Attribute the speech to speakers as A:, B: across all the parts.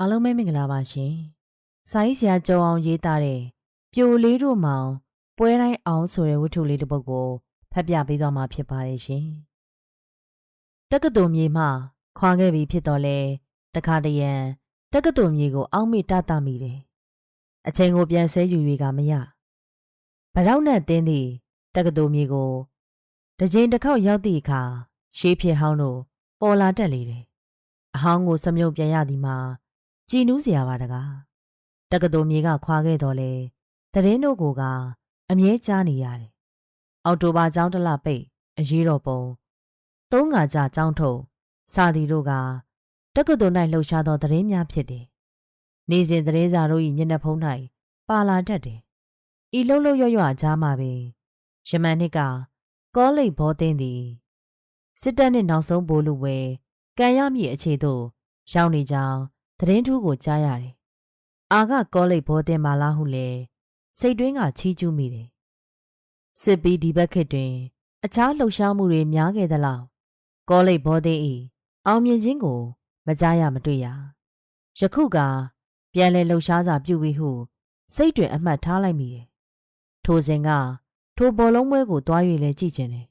A: အားလုံးပဲမင်္ဂလာပါရှင်။စာရေးဆရာကျော်အောင်ရေးသားတဲ့ပြိုလေးတို့မောင်ပွဲတိုင်းအောင်ဆိုတဲ့ဝတ္ထုလေးတစ်ပုဒ်ကိုဖတ်ပြပေးသွားမှာဖြစ်ပါတယ်ရှင်။တက္ကသိုလ်မြေမှခွာခဲ့ပြီဖြစ်တော့လဲတခါတရံတက္ကသိုလ်မြေကိုအောက်မေ့တတမိတယ်။အချိန်ကိုပြန်ဆွဲယူ၍ကမရ။ဗရောက်နဲ့တင်းသည့်တက္ကသိုလ်မြေကိုတစ်ချိန်တစ်ခေါက်ရောက်သည့်အခါရှေးဖြစ်ဟောင်းတို့ပေါ်လာတက်လေတယ်။အဟောင်းကိုစမြုပ်ပြန်ရသည်မှာ ကြည်နူးစရာပါတကားတက္ကသိုလ်မြေကခွာခဲ့တော့လေတရင်တို့ကိုကအမြဲကြားနေရတယ်အောက်တိုဘာကျောင်းတစ်လပိတ်အရေးတော်ပုံသုံးငါကြကျောင်းထုတ်စာဒီတို့ကတက္ကသိုလ်၌လှုပ်ရှားသောတရင်များဖြစ်တယ်နေစဉ်တရင်စာတို့၏မျက်နှာဖုံး၌ပါလာတတ်တယ်ဤလှုပ်လှုပ်ရွရွကြားမှာပင်ယမန်နှစ်ကကောလိပ်ဘောသိန်းသည်စစ်တပ်နှင့်နောက်ဆုံးဘိုးလူဝဲကံရမည့်အခြေသို့ရောက်နေကြောင်း သတင်းထူးကိုကြားရတယ်။အာကကောလိပ်ဘောတင်မာလားဟုလေစိတ်တွင်းကချီးကျူးမိတယ်။စစ်ပြီးဒီဘက်ခေတ်တွင် အခြားလှုပ်ရှားမှုတွေများခဲ့သလောက်ကောလိပ်ဘောတင်ဤအောင်မြင်ခြင်းကို မကြားရမတွေ့ရ။ယခုကပြန်လဲလှုပ်ရှားစာပြုပြီးဟုစိတ်တွင်အမှတ်ထားလိုက်မိတယ်။ထိုစဉ်ကထိုဘောလုံးပွဲကိုတွား၍လဲကြည့်ကျင်တယ်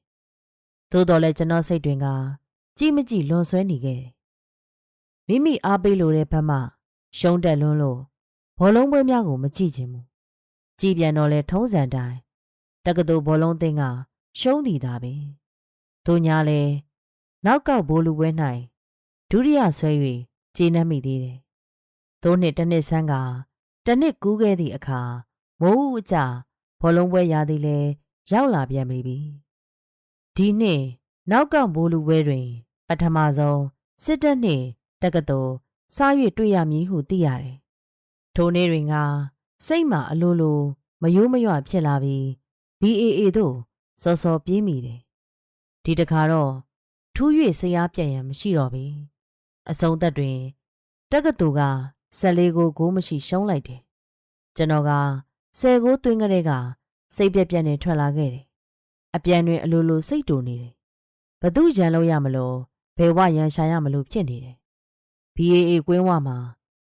A: ။သို့တော်လဲကျွန်တော်စိတ်တွင်ကကြည့်မကြည့်လွန်ဆွဲနေခဲ့တယ် မိမိအားပေးလိုတဲ့ဘက်မှရှုံးတက်လွန်းလို့ဘောလုံးပွဲများကိုမကြည့်ချင်ဘူးကြည်ပြန်တော့လဲထုံးစံတိုင်းတက္ကသိုလ်ဘောလုံးသင်းကရှုံးတည်တာပဲတို့ညာလဲနောက်ကောက်ဘိုးလူပွဲ၌ဒုတိယဆွဲ၍ကျေနပ်မိသေးတယ်သို့နှစ်တစ်နှစ်ဆန်းကတစ်နှစ်ကူးခဲ့သည့်အခါမိုးဦးအကြဘောလုံးပွဲရသည်လဲရောက်လာပြန်ပြီဒီနှစ်နောက်ကောက်ဘိုးလူပွဲတွင် ပထမဆုံးစစ်တပ်နှင့် တက္ကသိုလ်စား၍တွေ့ရမည်ဟုသိရတယ်။ထိုနေ့တွင်ကစိတ်မှအလိုလိုမယိုးမရွဖြစ်လာပြီး BAA တို့စောစောပြေးမိတယ်။ဒီတခါတော့ထူး၍ဆရာပြက်ရန်မရှိတော့ပြီ။အစုံသက်တွင်တက္ကသိုလ်က14ကိုဂိုးမရှိရှုံးလိုက်တယ်။ကျွန်တော်က10ကိုတွင်းကလေးကစိတ်ပြက်ပြက်နဲ့ထွက်လာခဲ့တယ်။အပြန်တွင်အလိုလိုစိတ်တူနေတယ်။ဘသူရန်လို့ရမလို့ဘယ်ဝရန်ရှာရမလို့ဖြစ်နေတယ် BAA ကွင်းဝမှာ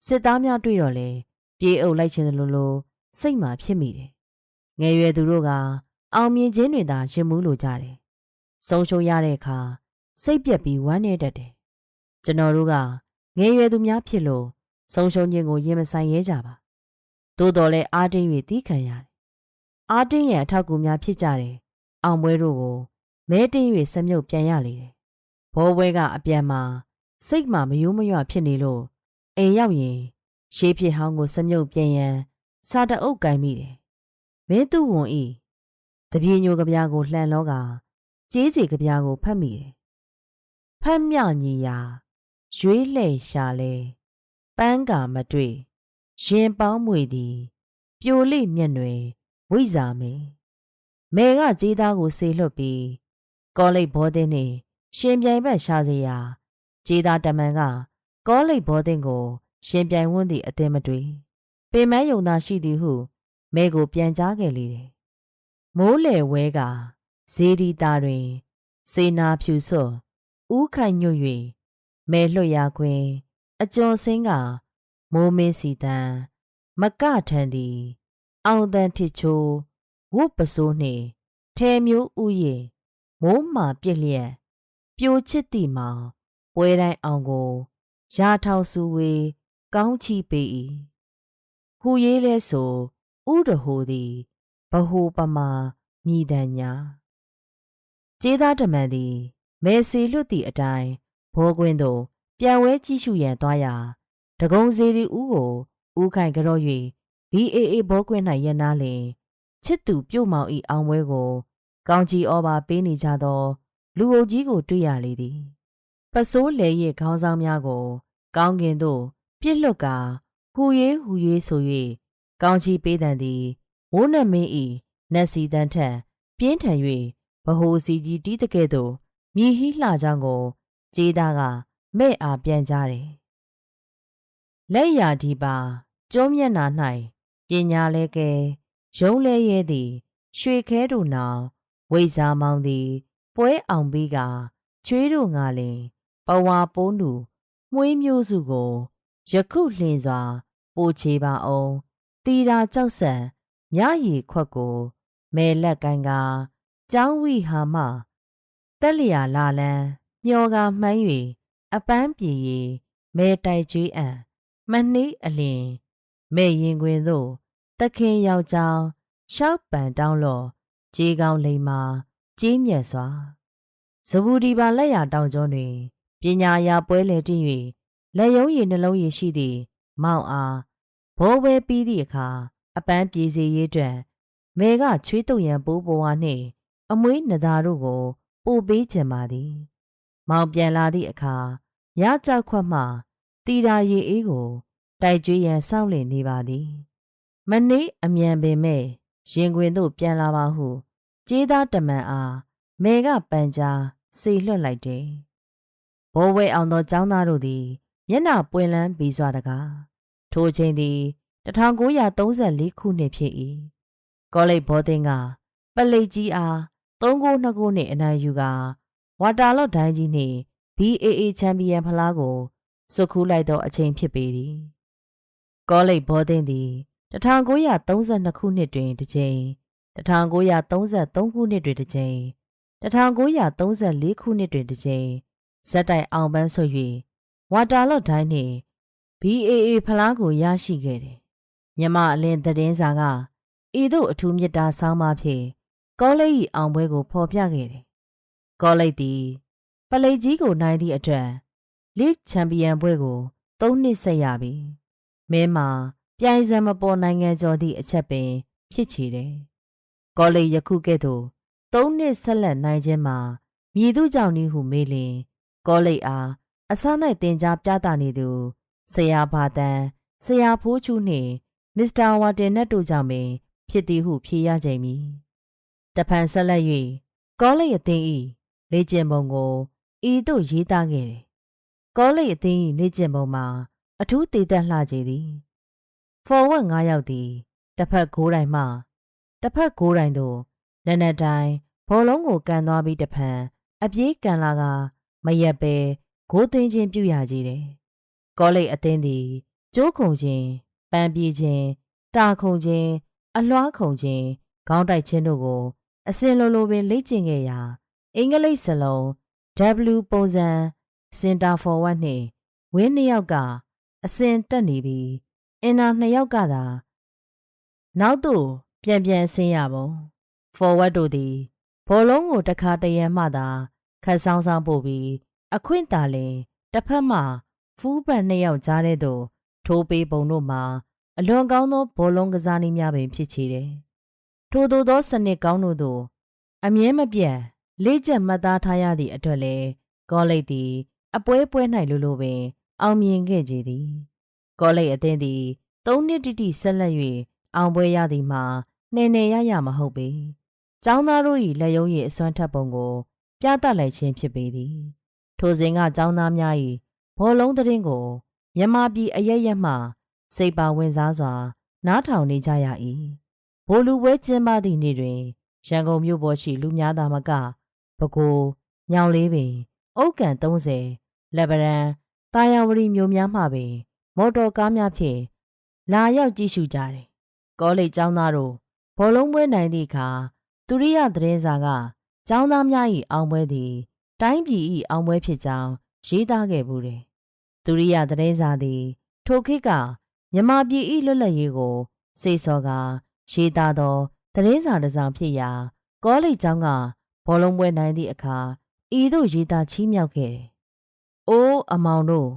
A: စစ်သားများတွေ့တော့လေပြေးအုပ်လိုက်ခြင်းလိုလိုစိတ်မှာဖြစ်မိတယ်။ငယ်ရွယ်သူတို့ကအောင်မြင်ခြင်းတွေသာရင်မှုလိုကြတယ်။ဆုံးရှုံးရတဲ့အခါစိတ်ပြက်ပြီးဝမ်းနေတတ်တယ်။ကျွန်တော်တို့ကငယ်ရွယ်သူများဖြစ်လို့ဆုံးရှုံးခြင်းကိုရင်မဆိုင်ရဲကြပါ။သို့တော်လည်းအားတင်း၍တီးခံရတယ်။အားတင်းရဲ့အထောက်အကူများဖြစ်ကြတယ်။အောင်ပွဲတို့ကိုမဲတင်း၍စမြုပ်ပြန်ရလေတယ်။ဘောပွဲကအပြန်မှာ စိတ်မှမယိုးမရွဖြစ်နေလို့အိမ်ရောက်ရင်ရှေးဖြစ်ဟောင်းကိုစမြုပ်ပြန်ရန်စာတအုပ်ကင်မိတယ်။မင်းသူ့ဝန်ဤတပြေညိုကဗျာကိုလှန်လောကကြေးစီကဗျာကိုဖတ်မိတယ်။ဖတ်မြညီယာရွေးလှဲ့ရှာလဲပန်းကာမတွေ့ရင်ပေါင်းမွေသည်ပြိုလိမျက်နှွယ်ဝိဇာမေမေကကြေးသားကိုဆေလွတ်ပြီးကောလိပ်ဘောတင်းနှင့်ရှင်ပြိုင်ဘက်ရှာစေရာ ကြေးသားတမန်ကကောလိပ်ဘောတင်ကို ရှင်ပြိုင်ဝန်းသည့်အသင်းမတွေ့ပင်မယုံသာရှိသည်ဟုမဲကိုပြန်ကြားခဲ့လေတယ်မိုးလေဝဲကဇေဒီတာတွင် စေနာဖြူစွတ်ဥခိုင်ညွတ်၍မဲလွှတ်ရခွင်အကျော်စင်းကမိုးမင်းစီတန်မကထန်သည် အောင်တန်ထစ်ချိုးဝုတ်ပစိုးနှင့်ထဲမျိုးဥယေမိုးမာပြစ်လျက်ပြိုချစ်သည်မှာ ပွဲတိုင်းအောင်ကိုရာထောင်စုဝေကောင်းချီပေ၏ဟူရေးလဲဆိုဥဒဟိုသည်ဘဟုပမာမြည်တံညာကျေးသားတမန်သည်မဲစီလွတ်သည့်အတိုင်းဘောကွင်းသို့ပြန်ဝဲကြည့်ရှုရန်သွားရာတကုံစီရီဦးကိုဦးခိုင်ကြော့၍ BAA ဘောကွင်း၌ရနာလင်ချစ်သူပြုတ်မောင်ဤအောင်ပွဲကို ကောင်းကြီးဩဘာပေးနေကြသော လူအုပ်ကြီးကိုတွေ့ရလေသည် ပစိုးလေရဲ့ခေါင်းဆောင်များကို ကောင်းကင်သို့ပြစ်လွတ်ကာဟူရေးဟူရေးဆို၍ကောင်းချီပေးတန်သည်မိုးနမင်းဤနက်စီတန်ထက်ပြင်းထန်၍ဗဟိုစီကြီးတီးတကဲ့သို့မြည်ဟိလှကြောင်းကိုကြေးသားကမဲ့အားပြန်ကြတယ်လက်ရာဒီပါကျုံးမျက်နာ၌ပညာလဲကဲရုံးလဲရဲသည်ရွှေခဲတို့နောင်ဝိဇာမောင်သည် ပွဲအောင်ပြီးကချွေးတို့ငါလင် ပဝါပိုးနူမွေးမျိုးစုကိုယခုလှင်စွာ ပိုချေပါအောင်တီတာကြောက်ဆန်မြရည်ခွက်ကိုမဲလက်ကိုင်းကကျောင်းဝိဟာမတက်လျာလာလန်းမျောကမှန်း၍အပန်းပြေရီမဲတိုက်ကျွေးအံမနှိအလင်မဲရင်ခွင်သို့တခင်ယောက်ျောင်းရှောက်ပန်တောင်းလော်ကြေးကောင်းလိမ္မာကြေးမြတ်စွာဇဘူဒီပါလက်ရတောင်ကျောတွင် ပညာရာပွဲလေတည်၍လက်ယုံရည်နှလုံးရည်ရှိသည့်မောင်အားဘောဝဲပြီးသည့်အခါအပန်းပြေစီရေးအတွက်မဲကချွေးတုပ်ရန်ပိုးပေါ်ဝါနှင့် အမွေးနသာတို့ကို ပို့ပေးခြင်းပါသည် မောင်ပြန်လာသည့်အခါညကြောက်ခွက်မှတီတာရီအေးကို တိုက်ကျွေးရန်စောင့်လင့်နေပါသည် မနေ့အမြန်ပင်မဲ့ရင်ခွင်သို့ပြန်လာပါဟု ကျေးသားတမန်အားမေကပန်ကြားစေလွှတ်လိုက်တယ် ဘိုးဝဲအောင်သောចောင်းသားတို့သည်မျက်နှာပွင့်လန်းပြီးစွာတကားထိုချိန်သည်1934ခုနှစ်ဖြစ်၏ကောလိပ်ဘောတင်ကပလိတ်ကြီးအား3ကို2ကိုနှင့်အနိုင်ယူကာဝါတာလော့ဒိုင်းကြီးနှင့် BAA ချန်ပီယံဖလားကိုစုခူးလိုက်သောအချိန်ဖြစ်ပေသည်ကောလိပ်ဘောတင်သည်1932ခုနှစ်တွင်တစ်ကြိမ်1933ခုနှစ်တွင်တစ်ကြိမ်1934ခုနှစ်တွင်တစ်ကြိမ် ဇက်တိုင်အောင်ပန်းဆွ၍ဝါတာလော့ဒိုင်းနှင့် BAA ဖလားကိုရရှိခဲ့တယ်မြမအလင်းသတင်းစာကဤသို့အထူးမြတ်တာဆောင်းပါဖြင့်ကောလိပ်၏အောင်ပွဲကိုဖော်ပြခဲ့တယ်ကောလိပ်သည်ပလိတ်ကြီးကိုနိုင်သည့်အတွက်လစ်ချန်ပီယံပွဲကို၃နှစ်ဆက်ရပြီမဲမှာပြိုင်စံမပေါ်နိုင်ငံကျော်သည့်အချက်ပင် ဖြစ်ချေတယ်ကောလိပ်ယခုကဲ့သို့၃နှစ်ဆက်လက်နိုင်ခြင်းမှာမြည်သူကြောင့်နည်းဟုမေးလျင် ကောလိပ်အားအစ၌တင် जा ပြသနေသူဆရာဘာတန်ဆရာဖိုးချူနှင့်မစ္စတာဝါတင်နတ်တို့ကြောင့်ပင် ဖြစ်သည်ဟုဖြေရကြမည်တဖန်ဆက်လက်၍ကောလိပ်အသင်း၏လေ့ကျင့်ပုံကိုဤသို့ရေးသားခဲ့တယ်ကောလိပ်အသင်း၏လေ့ကျင့်ပုံမှာ အထူးတည်တတ်လှကြသည်ဖော်ဝက်9ယောက်သည်တစ်ဖက်9တိုင်မှတစ်ဖက်9တိုင်သို့နက်နက်တိုင်းဘောလုံးကိုကန်သွားပြီးတဖန်အပြေးကန်လာက မရက်ပဲဂိုးသွင်းခြင်းပြုရကြတယ်ကောလိပ်အသင်းသည်ကျိုးခုံခြင်းပန်းပြေးခြင်းတာခုံခြင်းအလွှားခုံခြင်းခေါင်းတိုက်ခြင်းတို့ကိုအစင်လိုလိုပင်လေ့ကျင့်ခဲ့ရာအင်္ဂလိပ်စလုံး W ပုံစံ Center Forward နှင့်ဝင်းနှစ်ယောက်ကအစင်တက်နေပြီးအင်နာနှစ်ယောက်ကသာနောက်သို့ပြန်ပြန်ဆင်းရပုံ Forward တို့သည်ဘောလုံးကိုတစ်ခါတရံမှသာ ခတ်ဆောင်ဆောင်ပို့ပြီးအခွင့်တာလင်တစ်ဖက်မှဖူးပန်နှစ်ယောက်ကြားတဲ့သို့ထိုးပေးပုံတို့မှာအလွန်ကောင်းသောဘောလုံးကစားနည်းများပင်ဖြစ်ချေတယ်။ထို့သောသောစနစ်ကောင်းတို့သို့အမြဲမပြတ်လေးချက်မှတ်သားထားရသည့်အတွက်လည်းကောလိပ်သည် အပွဲပွဲ၌လိုလိုပင် အောင်မြင်ခဲ့ကြသည်။ကောလိပ်အသင်းသည်သုံးနှစ်တိတိဆက်လက်၍အောင်ပွဲရသည်မှာနှဲ့နှဲရရမဟုတ်ပေ။ကျောင်းသားတို့၏လက်ယုံ၏အစွမ်းထက်ပုံကို ပြသလိုက်ခြင်းဖြစ်ပေသည်။ထိုစဉ်ကကျောင်းသားများ၏ဘောလုံးတရင်ကိုမြန်မာပြည်အရရက်မှ စိတ်ပါဝင်စားစွာ နားထောင်နေကြရ၏ဘိုလ်လူပွဲကျင်းပသည့်နေ့တွင်ရန်ကုန်မြို့ပေါ်ရှိလူများသားမကပဲခူးညောင်လေးပင်အုတ်ကန်30လက်ဗရန်တာယာဝတီမြို့များမှပင် မော်တော်ကားများဖြင့်လာရောက်ကြည့်ရှုကြတယ်ကောလိပ်ကျောင်းသားတို့ဘောလုံးပွဲနိုင်သည့်အခါသူရိယသတင်းစာက ကျောင်းသားများ၏အောင်ပွဲသည် တိုင်းပြည်၏အောင်ပွဲဖြစ်ကြောင်းရေးသားခဲ့ဘူးတယ်သူရိယသတင်းစာသည် ထိုခေတ်ကမြမပြည်၏လွတ်လပ်ရေးကိုစေစောကရေးသားသောသတင်းစာတစ်စောင်ဖြစ်ရာကောလိပ်ကျောင်းကဘောလုံးပွဲနိုင်သည့်အခါဤသို့ရေးသားချီးမြှောက်ခဲ့တယ်။အိုးအမောင်တို့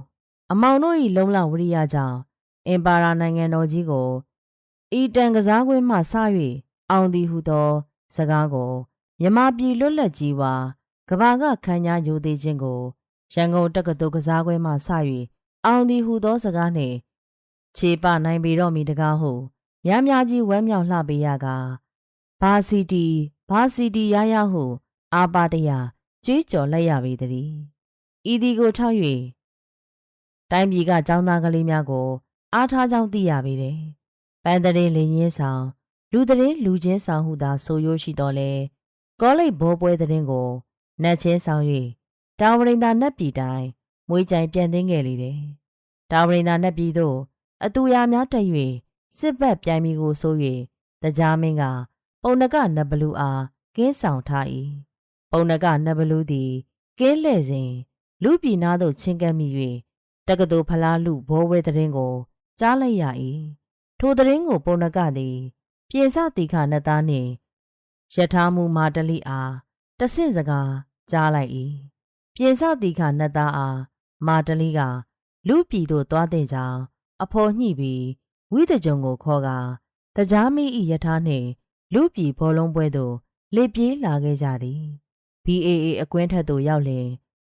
A: အမောင်တို့၏လုံလဝရိယကြောင့်အင်ပါရာနိုင်ငံတော်ကြီးကိုဤတန်ကစားကွင်းမှစ၍အောင်သည်ဟုသော စကားကို မြမပြည်လွတ်လပ်ကြီးဝါကဘာကခန်းညာယူသေးခြင်းကိုရန်ကုန်တက္ကသိုလ်ကစားကွင်းမှစ၍အောင်သည်ဟုသောစကားနှင့်ခြေပနိုင်ပေတော့မီတကားဟုများများကြီးဝမ်းမြောက်လှပေးရကဘာစီတီဘာစီတီရရဟု အာပါတရာကြွေးကြော်လိုက်ရပေသည်ဤဒီကိုထောက်၍တိုင်းပြည်ကចောင်းသားကလေးများကို အားထားကြောင်းသိရပေတယ်ပန်းတရင်လင်းရင်းဆောင် လူတရင်လူချင်းဆောင်ဟုသာဆိုရိုးရှိတော်လဲ ကောလိပ်ဘောပွဲတရင်ကိုနတ်ချင်းဆောင်၍တာဝရိန်သာနတ်ပြည်တိုင်းမွေးကြိုင်ပြန်သိမ်းခဲ့လေတယ်တာဝရိန်သာနှက်ပြီးသို့အတူရများတက်၍စစ်ဘက်ပြိုင်မီကိုဆို၍တကြားမင်းကပုံနကနဘလူအားကင်းဆောင်ထား၏ပုံနကနဘလူသည်ကင်းလှဲ့စဉ်လူပြည်နာသို့ချင်းကပ်မိ၍တက္ကသိုလ်ဖလားလူဘောဝဲတဲ့ရင်ကိုကြားလိုက်ရ၏ထိုတဲ့ရင်ကိုပုံနကသည်ပြေစတိခနတ်သားနှင့် ယထာမူမာတလိအားတဆင့်စကားကြားလိုက်၏ပြေစတိခနတ်သားအားမာတလိကလူပြည်သို့သွားတဲ့ကြောင်အဖော်ညှိပြီးဝိတကြုံကိုခေါ်ကာတကြားမီဤယထာနှင့်လူပြည်ဘောလုံးပွဲသို့လေပြေးလာခဲ့ကြသည် BAA အကွင်းထက်သို့ရောက်လျင်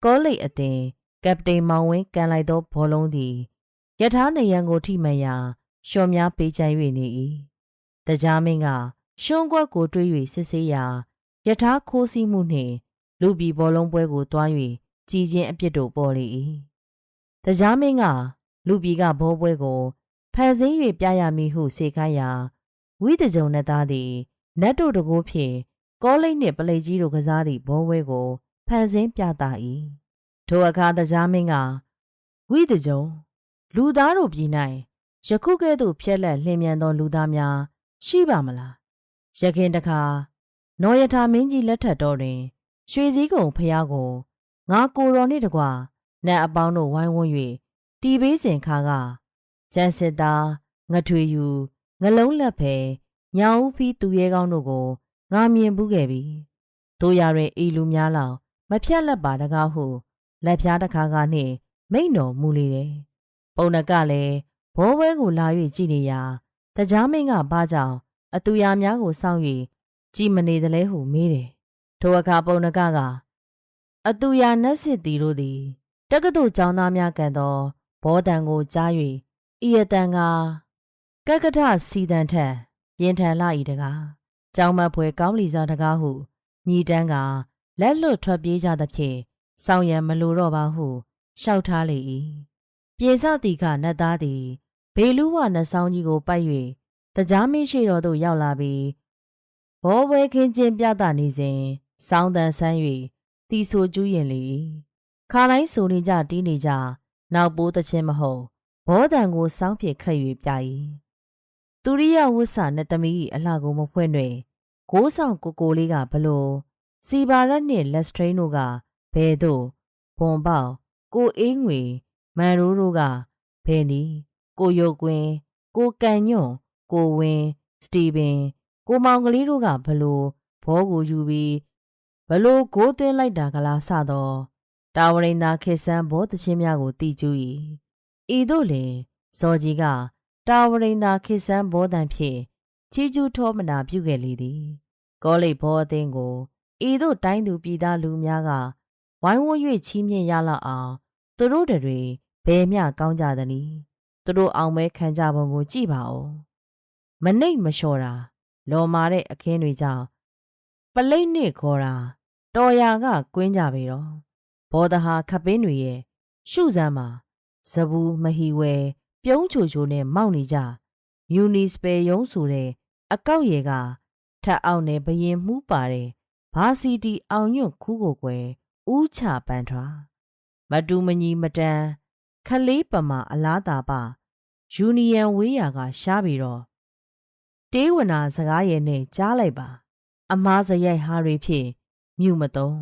A: ကောလိပ်အသင်ကပတိန်မောင်ဝင်းကန်လိုက်သောဘောလုံးသည်ယထာနယံကိုထိမှန်ရာရှော့များပေးချင်၍နေ၏တကြားမင်းက ရှုံးကွက်ကိုတွေး၍စစ်ဆေးရာယထာခိုးစီးမှုနှင့် လူပြည်ဘောလုံးပွဲကိုတွား၍ကြည်ချင်းအပြစ်တို့ပေါ်လေ၏တကြားမင်းကလူပြည်ကဘောပွဲကိုဖန်ဆင်း၍ပြရမည်ဟုစေခိုင်းရာဝိတကြုံနဲ့သားသည်နတ်တို့တကိုးဖြင့်ကောလိပ်နှင့်ပလိတ်ကြီးတို့ကစားသည့်ဘောဝဲကိုဖန်ဆင်းပြသ၏ထိုအခါတကြားမင်းကဝိတကြုံလူသားတို့ပြည်၌ယခုကဲ့သို့ဖျက်လက်လျင်မြန်သောလူသားများရှိပါမလား ရခင်တခါနော်ရထာမင်းကြီးလက်ထက်တော်တွင် ရွှေစည်းကုံဖျားကိုငါကိုတော်နှင့်တကွနတ်အပေါင်းတို့ဝိုင်းဝန်း၍တီးပေးစဉ်ခါကကျန်စစ်သားငထွေယူငလုံးလက်ဖယ်ညောင်ဦးဖီးသူရဲကောင်းတို့ကိုငါမြင်ဘူးခဲ့ပြီတို့ရတဲ့ဤလူများလောက်မဖြတ်လက်ပါတကားဟုလက်ဖြားတစ်ခါကနှင့်မိန့်တော်မူလေတယ်ပုံနကလည်းဘောဘဲကိုလာ၍ကြည်နေရာတကြားမင်းကဘာကြောင့် အတူရများကိုစောင့်၍ကြည်မနေသလဲဟုမေးတယ်ထိုအခါပုံနကကအတူရနတ်စစ်တီတို့သည်တက္ကသိုလ်ကျောင်းသားများကန်သောဘောတန်ကိုကြား၍ဤအတန်ကကက္ကထစီတန်ထက်ပြင်းထန်လာ၏တကားကြောင်မဖွဲကောင်းလီစားတကားဟုမြည်တန်းကလက်လွတ်ထွက်ပြေးကြသဖြင့်စောင်းရံမလိုတော့ပါဟုရှောက်ထားလေ၏ပြေစတိကနတ်သားသည်ဘေလူဝနတ်ဆောင်ကြီးကိုပိုက်၍ တကြားမင်းရှိတော်သို့ရောက်လာပြီးဘောဘွဲခင်းချင်းပြသနေစဉ်စောင်းတန်ဆန်း၍တီဆိုကျူးရင်လေခါတိုင်းဆိုနေကြတီးနေကြနောက်ပိုးသချင်းမဟုတ်ဘောတန်ကိုစောင်းဖြစ်ခတ်၍ပြ၏သူရိယဝုဆာနဲ့သမီးအလှကိုမဖွင့်တွင်ကိုးဆောင်ကိုကိုလေးကဘလို့စီဘာရက်နှင့်လက်စထရိန်တို့ကဘဲတို့ဘွန်ပေါကိုအေးငွေမန်ရိုးတို့ကဘဲနီကိုရုပ်ကွင်းကိုကန်ညွန့် ကိုဝင်းစတီဗင်ကိုမောင်ကလေးတို့ကဘလို့ဘောကိုယူပြီးဘလို့ကိုးသွင်းလိုက်တာကလားစတော့တာဝရိန်သာခေဆန်းဘောတချင်းများကိုတီးကျူး၏ဤတို့လေဇော်ကြီးကတာဝရိန်သာခေဆန်းဘောတန်ဖြင့်ချီကျူးထောမနာပြုခဲ့လေသည်ကောလိပ်ဘောအသင်းကိုဤသို့တိုင်းသူပြည်သားလူများကဝိုင်းဝန်း၍ချီးမြှင့်ရလောက်အောင်သူတို့တွေဘယ်မျှကောင်းကြသနည်းသူတို့အောင်မဲခံကြပုံကိုကြည့်ပါဦး မနှိတ်မလျှော်တာလော်မာတဲ့အခင်းတွေကြောင့်ပလိတ်နစ်ခေါ်တာတော်ရာကကွင်းကြပြီတော့ဘောဒဟာခပင်းတွေရဲ့ရှုစမ်းမှာဇဘူးမဟီဝဲပြုံးချိုချိုနဲ့မောက်နေကြမြူနီစပယ်ယုံဆိုတဲ့အကောက်ရည်ကထက်အောင်နဲ့ဘရင်မှုပါတယ်ဘာစီတီအောင်ညွန့်ခူးကိုကွယ်ဥချပန်းထွာမတူမညီမတန်ခလေးပမာအလားတာပါယူနီယံဝေးရာကရှားပြီးတော့ တေးဝနာစကားရဲ့နဲ့ကြားလိုက်ပါ အမားစရိုက်ဟာတွေဖြင့်မြူမသုံး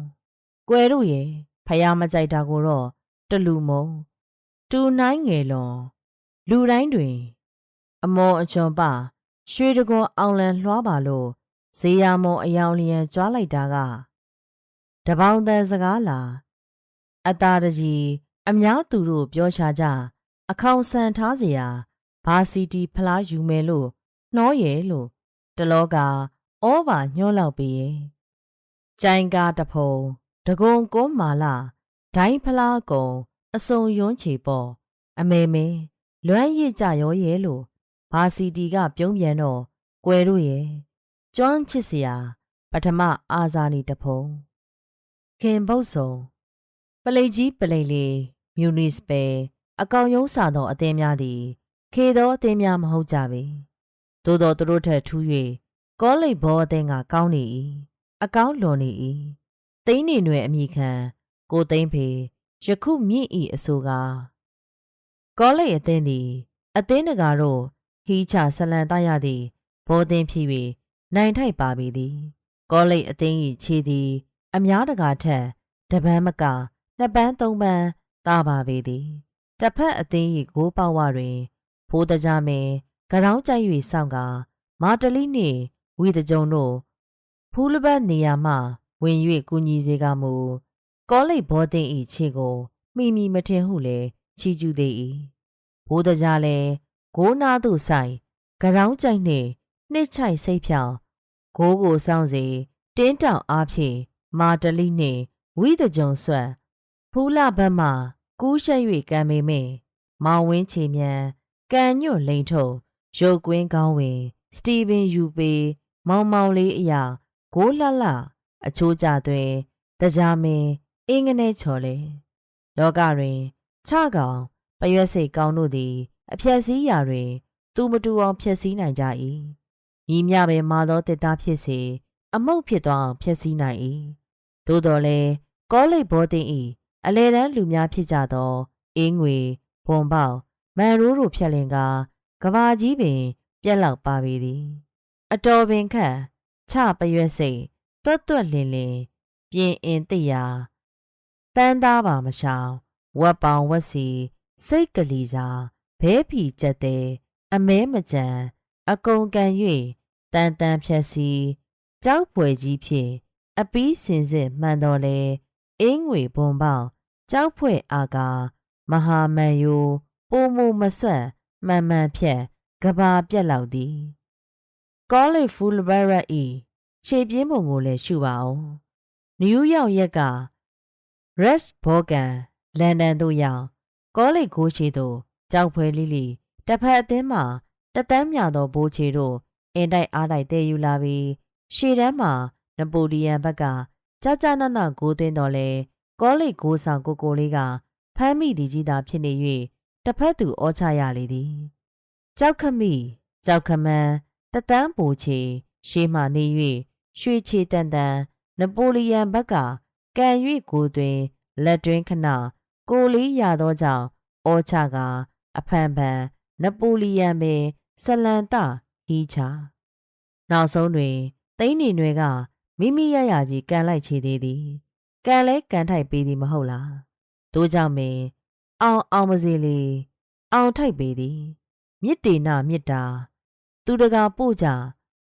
A: ကွယ်တို့ရဲ့ဖယားမကြိုက်တာကိုတော့တလူမုံတူနိုင်ငယ်လွန်လူတိုင်းတွင် အမောအချွန်ပရွှေတကောအောင်လံလွှားပါလို့ဇေယမုံအယောင်လျံကြွားလိုက်တာကတပေါင်းတန်စကားလာအတာတကြီးအများသူတို့ပြောရှာကြအခေါင်ဆန်ထားเสียဘာစီတီဖလားယူမယ်လို့ နှောရဲလို့တလောကဩဘာညှောလောက်ပေရဲ့ကြိုင်ကားတဖုံတကုံကုန်းမာလာဒိုင်းဖလားကုံအစုံယွန်းချေပေါ်အမေမေလွမ်းရစ်ကြရောရဲ့လို့ဘာစီတီကပြုံးပြန်တော့ကွယ်တို့ရဲ့ကျွမ်းချစ်စရာပထမအာဇာနည်တဖုံခင်ပုတ်ဆုံပလိတ်ကြီးပလိတ်လေးမြူနစ်ပယ်အကောင်ယုံစာသောအသင်းများသည် ခေသောအသင်းများမဟုတ်ကြပေ သို့တော်သူတို့ထက်ထူး၍ကောလိပ်ဘောအသင်းကကောင်းနေ၏အကောင်းလွန်နေ၏သိန်းနေနွယ်အမိခံကိုသိန်းဖေယခုမြင့်ဤအဆိုကားကောလိပ်အသင်းသည်အသင်းတကာတို့ဟီးချဆလန်တရသည့်ဘောသင်းဖြစ်၍နိုင်ထိုက်ပါပေသည်ကောလိပ်အသင်း၏ခြေသည် အများတကာထက်တပန်းမကနှစ်ပန်းသုံးပန်းသာပါပေသည်တစ်ဖက်အသင်း၏ဂိုးပေါဝတွင်ဖိုးတကြမင် ကရောင်းကြိုက်၍စောင့်ကာမာတလီနှင့်ဝီတကြုံတို့ဖူးလပတ်နေရာမှဝင်၍ကူညီစေကမူကောလိပ်ဘောတင်ဤခြေကိုမိမိမထင်ဟုလည်းချီကျူးသေး၏ဘိုးတကြားလည်းဂိုးနာသို့ဆိုင်ကရောင်းကြိုက်နှင့်နှစ်ချိုက်စိတ်ဖြောင်ဂိုးကိုစောင့်စေတင်းတောင်အားဖြင့်မာတလီနှင့်ဝီတကြုံဆွတ်ဖူးလဘက်မှကူးရှက်၍ကံမေမင်မောင်ဝင်းချေမြန်ကံညွတ်လိန်ထုံ ရုပ်ကွင်းကောင်းဝင်စတီဗင်ယူပေမောင်မောင်လေးအရာဂိုးလှလှအချိုးကြသွင်းတကြားမင်းအင်းငနဲ့ချော်လေလောကတွင်ခြကောင်ပရွက်စိတ်ကောင်းတို့သည် အဖြက်စည်းရာတွင် သူမတူအောင်ဖြက်စည်းနိုင်ကြ၏ညီမြပဲမာသောတစ်သားဖြစ်စေအမုတ်ဖြစ်သွားအောင်ဖြက်စည်းနိုင်၏သို့တော်လည်းကောလိပ်ဘောတင်၏အလဲတန်းလူများဖြစ်ကြသောအင်းငွေဘွန်ပေါမန်ရိုးတို့ဖြက်လင်က ကဘာကြီးပင် ပြက်လောက်ပါပေသည် အတော်ပင်ခန့်ချပရွက်စိတ်တွတ်တွတ်လင်လင်ပြင်အင်တိယာပန်းသားပါမရှောင်ဝက်ပောင်ဝက်စီစိတ်ကလေးစာဘဲဖီကြက်တဲ့အမဲမကြံအကုန်ကန်၍တန်တန်ဖြက်စီကြောက်ဖွယ်ကြီးဖြင့်အပီးစင်စစ်မှန်တော်လေအင်းငွေဘုံပေါင်ကြောက်ဖွဲ့အာကာမဟာမန်ယိုပိုမိုမဆွတ် မှန်မှန်ဖြက်ကဘာပြက်လောက်သည်ကောလိဖူလဘရက်ဤခြေပြင်းပုံကိုလည်းရှုပါအောင်နယူးယောက်ရက်ကရက်စ်ဘောဂန်လန်ဒန်တို့ရောက်ကောလိကိုရှိတို့ကြောက်ဖွဲလိလိတစ်ဖက်အသင်းမှာတတန်းမြသောဘိုးချေတို့အင်တိုက်အားတိုက်တည်ယူလာပြီးရှေ့တန်းမှာနပိုလီယန်ဘက်ကကြာကြာနာနာကိုသွင်းတော်လဲကောလိကိုဆောင်ကိုကိုလေးကဖမ်းမိသည်ကြီးသာဖြစ်နေ၍ တစ်ဖက်သူဩချရလေသည်ကြောက်ခမိကြောက်ခမန်းတတန်းပူချေရှေးမှနေ၍ရွှေချေတန်တန်နပိုလီယန်ဘက်ကကံ၍ကိုတွင် လက်တွင်းခဏကိုလေးရသောကြောင့်ဩချကအဖန်ဖန်နပိုလီယန်ပင်ဆလန်တဟီချာနောက်ဆုံးတွင်သိန်းနေနွယ်ကမိမိရရကြီးကန်လိုက်ချေသေးသည်ကန်လဲကန်ထိုက်ပေးသည်မဟုတ်လားတို့ကြောင့်မင်း အောင်အောင်မစီလေအောင်ထိုက်ပေးသည်မြစ်တေနာမြစ်တာ သူတကာပို့ကြ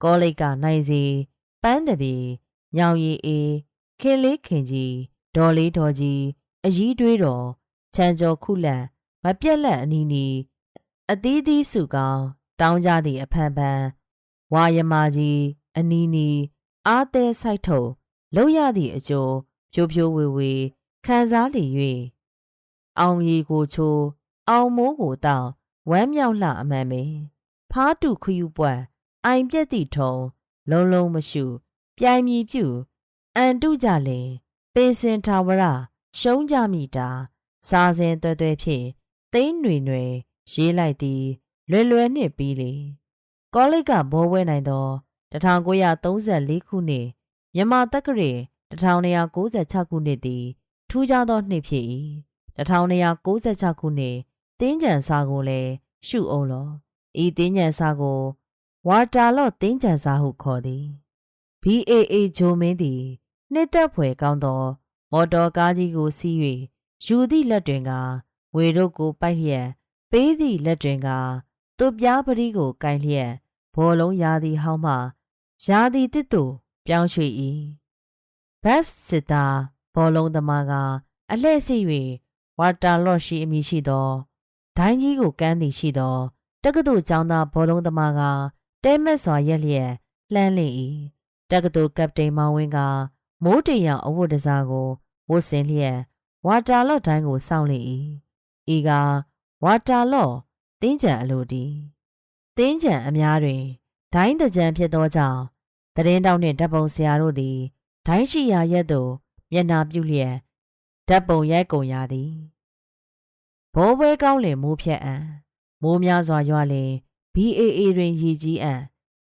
A: ကောလိတ်ကနိုင်စီပန်းတပီညောင်ရီအေးခင်လေးခင်ကြီးဒေါ်လေးဒေါ်ကြီးအကြီးတွေးတော်ချမ်းကျော်ခုလန့်မပြက်လက်အနီးနီးအသီးသီးစုကောင်းတောင်းကြသည့်အဖန်ဖန်ဝါယမကြီးအနီးနီးအားသေးဆိုင်ထုတ်လောက်ရသည့်အကျိုးဖြိုးဖြိုးဝေဝေခံစားလီ၍ အောင်ရီကိုချိုအောင်မိုးကိုတောင်ဝမ်းမြောက်လှအမှန်ပဲဖားတူခယူပွန်အိုင်ပြက်တိထုံလုံးလုံးမရှု ပြိုင်မီပြူအန်တုကြလေပင်စင်ထာဝရရှုံးကြမိတာစာစင်တွဲတွဲဖြင့်သိမ့်တွင်တွင်ရေးလိုက်သည်လွယ်လွယ်နှင့်ပြီးလေကောလိပ်ကဘောဝဲနိုင်သော1934ခုနှစ်မြန်မာတက္ကရာ1296ခုနှစ်သည်ထူးခြားသောနှစ်ဖြစ်၏ 1296ခုနှစ်တင်းကြံစာကိုလည်းရှုအောင်လောဤတင်းကြံစာကိုဝါတာလော့တင်းကြံစာဟုခေါ်သည် BAA ဂျိုမင်းသည်နှစ်သက်ဖွယ်ကောင်းသော မော်တော်ကားကြီးကိုစီး၍ယူသည့်လက်တွင်ကဝေတို့ကိုပိုက်လျက်ပေးသည့်လက်တွင်ကသူ့ပြားပရိကိုကင်လျက်ဘောလုံးရာသီဟောင်းမှရာသီတစ်သို့ပြောင်းရွှေ့၏ဘက်စစ်တာဘောလုံးသမားကအလှဲ့စီ၍ ဝါတာလော့ရှိအမည်ရှိသောဒိုင်းကြီးကိုကမ်းသည်ရှိသောတက္ကသိုလ်ကျောင်းသားဘောလုံးသမားကတဲမက်စွာရက်လျက်လှမ်းလေ၏တက္ကသိုလ်ကပတိန်မောင်ဝင်းကမိုးတရောင်အဝတ်တစားကိုဝတ်ဆင်လျက်ဝါတာလော့ဒိုင်းကိုစောင့်လေ၏ဤကဝါတာလော့တင်းကြံအလိုဒီတင်းကြံအများတွင်ဒိုင်းတကြံဖြစ်သောကြောင့်တရင်တောက်နှင့်ဓာတ်ပုံဆရာတို့သည်ဒိုင်းရှိရာရက်သို့မျက်နာပြုလျက် ဓာတ်ပုံရိုက်ကုန်ရသည်ဘောပွဲကောင်းလင်မိုးဖြတ်အံမိုးများစွာရွာလင် BAA တွင်ရည်ကြီးအံ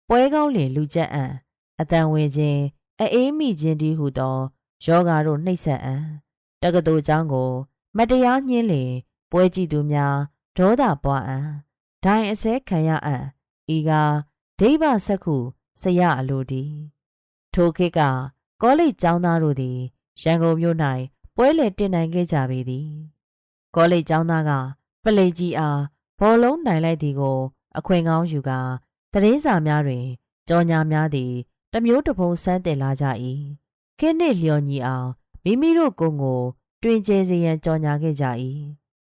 A: ပွဲကောင်းလင်လူကြက်အံအတန်ဝင်ခြင်းအေးမိခြင်းဒီဟုသောယောဂါတို့နှိပ်စက်အံတက္ကသိုလ်ကျောင်းကို မတရားညှင်းလင်ပွဲကြည့်သူများဒေါသပွားအံဒိုင်အစဲခံရအံဤကဒိဗ္ဗစက္ခုဆရာအလိုဒီထိုခေတ်ကကောလိပ်ကျောင်းသားတို့သည်ရန်ကုန်မြို့၌ ပွဲလည်တင်နိုင်ခဲ့ကြပေသည်ကောလိပ်ကျောင်းသားကပလိတ်ကြီးအားဘောလုံးနိုင်လိုက်သည်ကို အခွင့်ကောင်းယူကာသတင်းစာများတွင်ကြော်ညာများသည်တမျိုးတစ်ပုံစမ်းတင်လာကြ၏ခင်းနှင့်လျော်ညီအောင်မိမိတို့ကိုယ်ကိုတွင်ကျဲစေရန်ကြော်ညာခဲ့ကြ၏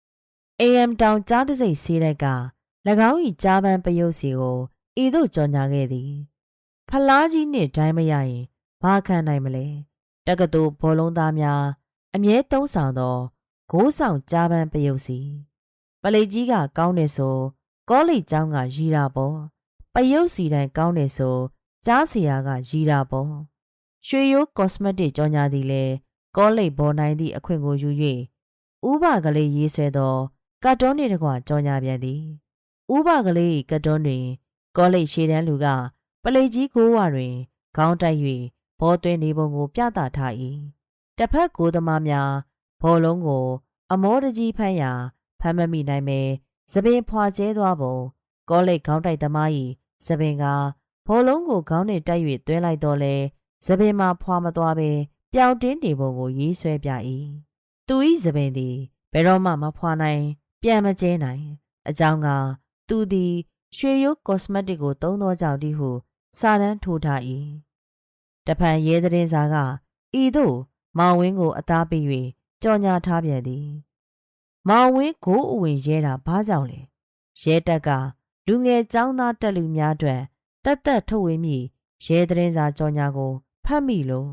A: ။ AM တောင်ကြားတစိမ့်ဆေးတိုက်က၎င်း၏ကြားပန်းပယုတ်စီကိုဤသို့ကြော်ညာခဲ့သည်။ဖလားကြီးနှင့်ဒိုင်းမရရင်ဘာခံနိုင်မလဲ။တက္ကသိုလ်ဘောလုံးသားများ အမြဲသုံးဆောင်သောဂိုးဆောင်ကြားပန်းပယုတ်စီပလိတ်ကြီးကကောင်းတယ်ဆိုကောလိပ်ကျောင်းကရီတာပေါ့ပယုတ်စီတိုင်းကောင်းတယ်ဆိုကြားစီယာကရီတာပေါ့ရွှေရိုးကော့စမက်တစ်ကြော်ညာသည်လေကောလိပ်ဘောနိုင်သည့်အခွင့်ကိုယူ၍ဥပကလေးရေးဆွဲသောကတ်တုံးနှင့်တကွကြော်ညာပြန်သည်ဥပကလေးကတ်တုံးတွင်ကောလိပ်ရှေ့တန်းလူကပလိတ်ကြီးကိုဝတွင်ခေါင်းတိုက်၍ဘောသွင်းနေပုံကိုပြသထား၏ တစ်ဖက်ကိုသမားများဘောလုံးကို အမောတကြီးဖမ်းရာဖမ်းမမိနိုင်ပဲသပင်ဖွာကျဲသွားပုံကောလိပ်ခေါင်းတိုက်သမား၏သပင်ကဘောလုံးကိုခေါင်းနှင့်တိုက်၍သွင်းလိုက်တော့လဲသပင်မှာဖွာမသွားပဲပျောက်တင်းနေပုံကိုရေးဆွဲပြ၏သူ၏သပင်သည်ဘယ်တော့မှမဖွာနိုင် ပြန်မကျဲနိုင် အကြောင်းကသူသည်ရွှေရိုးကော့စမက်တစ်ကိုသုံးသောကြောင့်ဒီဟုစာတန်းထိုးထား၏တဖန်ရဲသတင်းစာကဤသို့ မောင်ဝင်းကို အသားပေး၍ကြော်ညာထားပြန်သည်မောင်ဝင်းကိုအဝင်ရဲတာဘာကြောင့်လဲရဲတက်ကလူငယ်ចောင်းသားတက်လူများအတွက်တက်တက်ထုတ်ဝေမိရဲသတင်းစာကြော်ညာကိုဖတ်မိလို့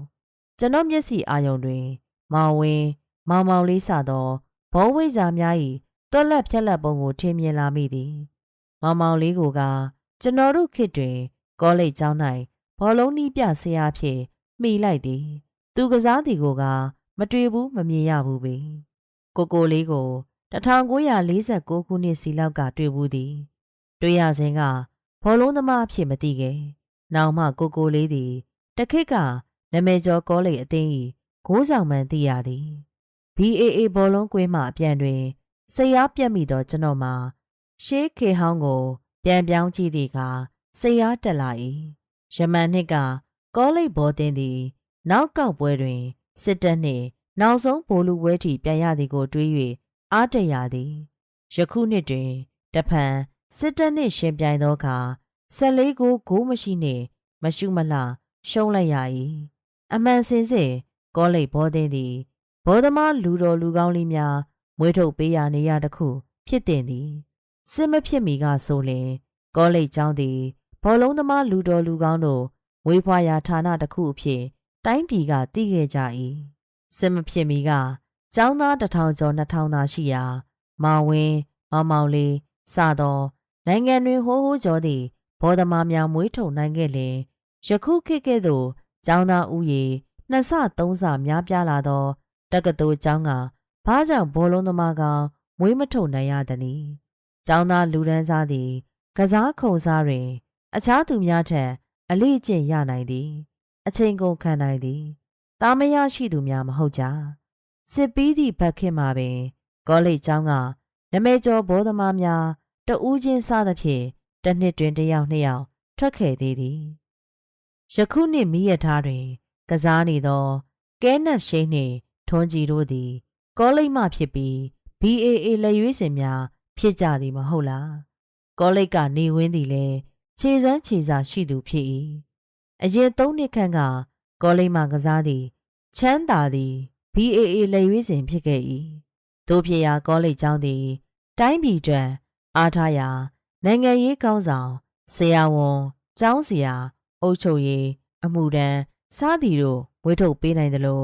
A: ကျွန်တော်မျက်စိအာရုံတွင် မောင်ဝင်းမောင်မောင်လေးစသောဘောဝိဇာများ၏တွက်လက်ဖြက်လက်ပုံကိုထင်မြင်လာမိသည်မောင်မောင်လေးကိုကကျွန်တော်တို့ခေတ်တွင် ကောလိပ်ကျောင်း၌ဘောလုံးနီးပြဆရာဖြစ်မိလိုက်သည် သူကစားသည်ကိုက မတွေ့ဘူးမမြင်ရဘူးပေကိုကိုလေးကို1946ခုနှစ်စီလောက်ကတွေ့ဘူးသည်တွေ့ရစဉ်ကဘောလုံးသမားအဖြစ်မသိခဲ့နောက်မှကိုကိုလေးသည်တခိတ်ကနမေကျော်ကောလိပ်အသင်း၏ဂိုးဆောင်မှန်သိရသည် BAA ဘောလုံးကွင်းမှအပြန်တွင်စိတ်အားပြတ်မိသောကျွန်တော်မှာရှေးခေဟောင်းကို ပြန်ပြောင်းကြည့်သည့်အခါစိတ်အားတက်လာ၏ယမန်နှစ်ကကောလိပ်ဘောတင်သည် နောက်ကောက်ပွဲတွင်စစ်တပ်နှင့်နောက်ဆုံးဘိုလ်လူပွဲထိပြန်ရသည်ကိုတွေး၍အားတရသည်ယခုနှစ်တွင်တဖန်စစ်တပ်နှင့်ရှင်ပြိုင်သောအခါ14ကိုဂိုးမရှိနှင့်မရှုမလှရှုံးလိုက်ရ၏အမှန်စင်စစ်ကောလိပ်ဘောတင်သည်ဘောသမားလူတော်လူကောင်းလေးများမွေးထုတ်ပေးရနေရတခု ဖြစ်တင်သည်စစ်မဖြစ်မီကဆိုလျင်ကောလိပ်ကျောင်းသည်ဘောလုံးသမားလူတော်လူကောင်းတို့ဝေးဖွာရာဌာနတစ်ခုအဖြစ် တိုင်းပြည်ကတည်ခဲ့ကြ၏စစ်မဖြစ်မီကကျောင်းသားတစ်ထောင်ကျော်နှစ်ထောင်သာရှိရာမောင်ဝင်းမောင်မောင်လေးစသောနိုင်ငံတွင်ဟိုးဟိုးကျော်သည့်ဘောသမားများမွေးထုတ်နိုင်ခဲ့လင်ယခုခေတ်ကဲ့သို့ကျောင်းသားဦးရေနှစ်ဆသုံးဆများပြားလာသောတက္ကသိုလ်ကျောင်းကဘာကြောင့်ဘောလုံးသမားကောင်မွေးမထုတ်နိုင်ရသနည်းကျောင်းသားလူဒန်းစားသည် ကစားခုံစားတွင် အခြားသူများထက်အလေးကျင့်ရနိုင်သည် အချိန်ကုန်ခံနိုင်သည်တာမယရှိသူများမဟုတ်ကြစစ်ပီးသည့်ဘက်ခင်မှာပင် ကောလိပ်ကျောင်းကနမဲကျော်ဘောသမားများတဦးချင်းစသဖြင့်တစ်နှစ်တွင်တစ်ယောက်နှစ်ယောက်ထွက်ခဲ့သေးသည်ယခုနှစ်မိရထားတွင် ကစားနေသောကဲနပ်ရှိန်နှင့်ထွန်ကြီးတို့သည် ကောလိပ်မှဖြစ်ပြီး BAA လက်ရွေးစင်များဖြစ်ကြသည်မဟုတ်လားကောလိပ်ကနေဝင်းသည်လည်းခြေစွမ်းခြေစာရှိသူဖြစ်၏ အရင်သုံးနှစ်ခန့်ကကောလိပ်မှကစားသည်ချမ်းသာသည် BAA လက်ရွေးစင်ဖြစ်ခဲ့၏တို့ဖြစ်ရာကောလိပ်ကျောင်းသည် တိုင်းပြည်တွင်အားထားရာနိုင်ငံရေးကောင်းဆောင်ဆရာဝန်ကျောင်းဆရာအုပ်ချုပ်ရေးအမှုတန်းစသည်တို့ဝေထုတ်ပေးနိုင်သလို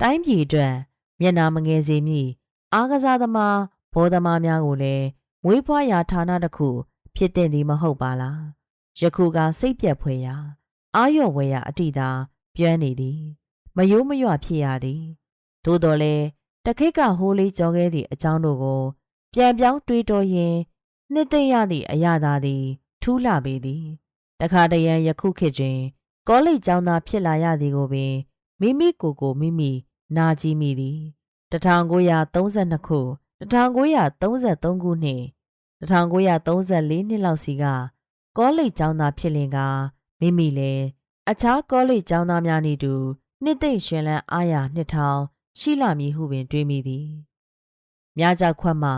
A: တိုင်းပြည်အတွက်မျက်နာမငယ်စေမည်အားကစားသမားဘောသမားများကိုလည်းမွေးဖွားရာဌာနတစ်ခု ဖြစ်တဲ့သည်မဟုတ်ပါလားယခုကစိတ်ပြက်ဖွယ်ရာ အာရော့ဝဲရာအတိသာပြန်းနေသည် မယိုးမရွဖြစ်ရသည်သို့တော်လည်းတခိတ်ကဟိုးလေးကြော်ခဲ့သည့်အကြောင်းတို့ကို ပြန်ပြောင်းတွေးတောရင်းနှစ်သိမ့်ရသည့်အရာသာသည် ထူးလှပေသည်တခါတရံယခုခေတ်တွင် ကောလိပ်ကျောင်းသားဖြစ်လာရသည်ကိုပင်မိမိကိုယ်ကိုမိမိနာကြည့်မိသည်1932ခု1933ခုနှစ်1934နှစ်လောက်စီကကောလိပ်ကျောင်းသားဖြစ်လင်က မိမိလည်းအခြားကောလိပ်ကျောင်းသားများနေတူနှစ်သိမ့်ရှင်လန်းအားရနှစ်ထောင်ရှိလာမည်ဟုပင်တွေးမိသည်မြားကြောက်ခွက်မှ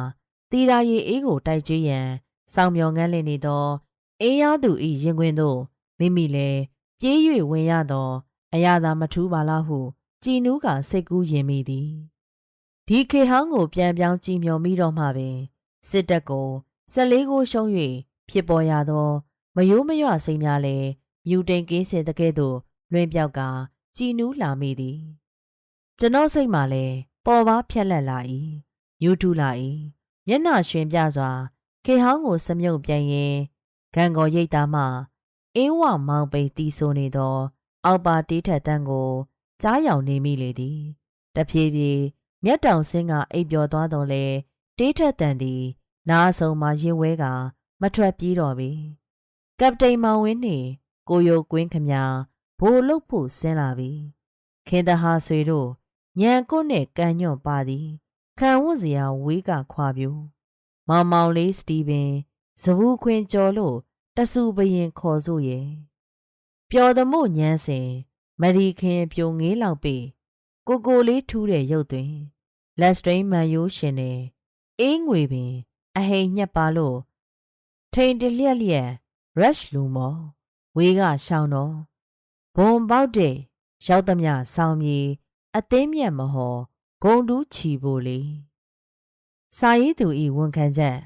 A: တီရာရီအေးကိုတိုက်ကျွေးရန်စောင့်မျောငန်းလင့်နေသောအေးရသူဤရင်ခွင်သို့မိမိလည်းပြေး၍ဝင်ရသော အရာသာမထူးပါလားဟုကြည်နူးကစိတ်ကူးရင်မိသည်ဒီခေဟောင်းကိုပြန်ပြောင်းကြည်မျောမိတော့မှပင်စစ်တပ်ကို14ကိုရှုံး၍ဖြစ်ပေါ်ရသော မယိုးမရွစိတ်များလည်း မြူတိန်ကင်းစင်တကဲ့သို့လွင်ပြောက်ကကြည်နူးလာမိသည်ကျွန်တော်စိတ်မှလည်းပေါ်ပါဖြက်လက်လာ၏ညူးထူလာ၏မျက်နှာရှင်ပြစွာ ခေဟောင်းကိုစမြုပ်ပြန်ရင်ဂံကောရိတ်သားမှအင်းဝမောင်ပိန်တီးဆိုနေသော အောက်ပါတီးထက်တန်းကိုကြားယောင်နေမိလေသည်တဖြည်းဖြည်းမျက်တောင်ဆင်းကအိပ်ပျော်သွားတော်လဲတေးထက်တန်သည် နားဆုံမှရင်ဝဲက မထွက်ပြေးတော့ပြီကပတိန်မောင်ဝင်းနှင့် ကိုယိုကွင်းခမဘိုလ်လုတ်ဖို့ဆင်းလာပြီခင်တဟာဆွေတို့ညံကွနဲ့ကန်ညွန့်ပါသည်ခံဝတ်စရာဝေးကခွာပြူမောင်မောင်လေးစတီဗင်ဇဘူးခွင်ကျော်လို့တဆူဘရင်ခေါ်စို့ရဲ့ပျော်သမို့ညမ်းစင်မရီခင်ပြိုငေးလောက်ပေကိုကိုလေးထူးတဲ့ရုပ်တွင်လက်စတရိန်မန်ယိုးရှင်နေအင်းငွေပင် အဟိန်ညက်ပါလို့ထိန်တလျက်လျက် rush လူမော် ဝေးကရှောင်းတော့ဘုံပေါက်တဲ့ရောက်သမျှဆောင်းမြေအသိမြတ်မဟောဂုံတူးချီဖို့လေစာရေးသူဤဝန်ခံချက်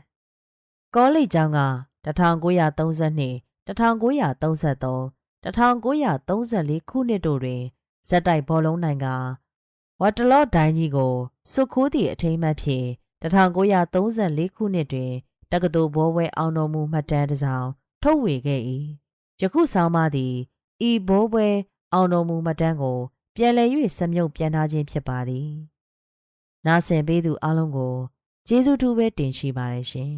A: ကောလိပ်ကျောင်းက1932 1933 1934ခုနှစ်တို့တွင်ဇက်တိုက်ဘောလုံးနိုင်ကဝါတလော့ဒိုင်းကြီးကိုစုခိုးသည့်အထိမ်းအမှတ်ဖြင့်1934ခုနှစ်တွင်တက္ကသိုလ်ဘောဝဲအောင်တော်မူမှတ်တမ်းတစ်စောင်ထုတ်ဝေခဲ့၏ ယခုဆောင်မသည်ဤဘိုးပွဲအောင်တော်မူမှတ်တမ်းကို ပြန်လည်၍စမြုပ်ပြန်ထားခြင်းဖြစ်ပါသည်နာဆင်ပေးသူအလုံးကိုကျေးဇူးတူပဲတင်ရှိပါတယ်ရှင်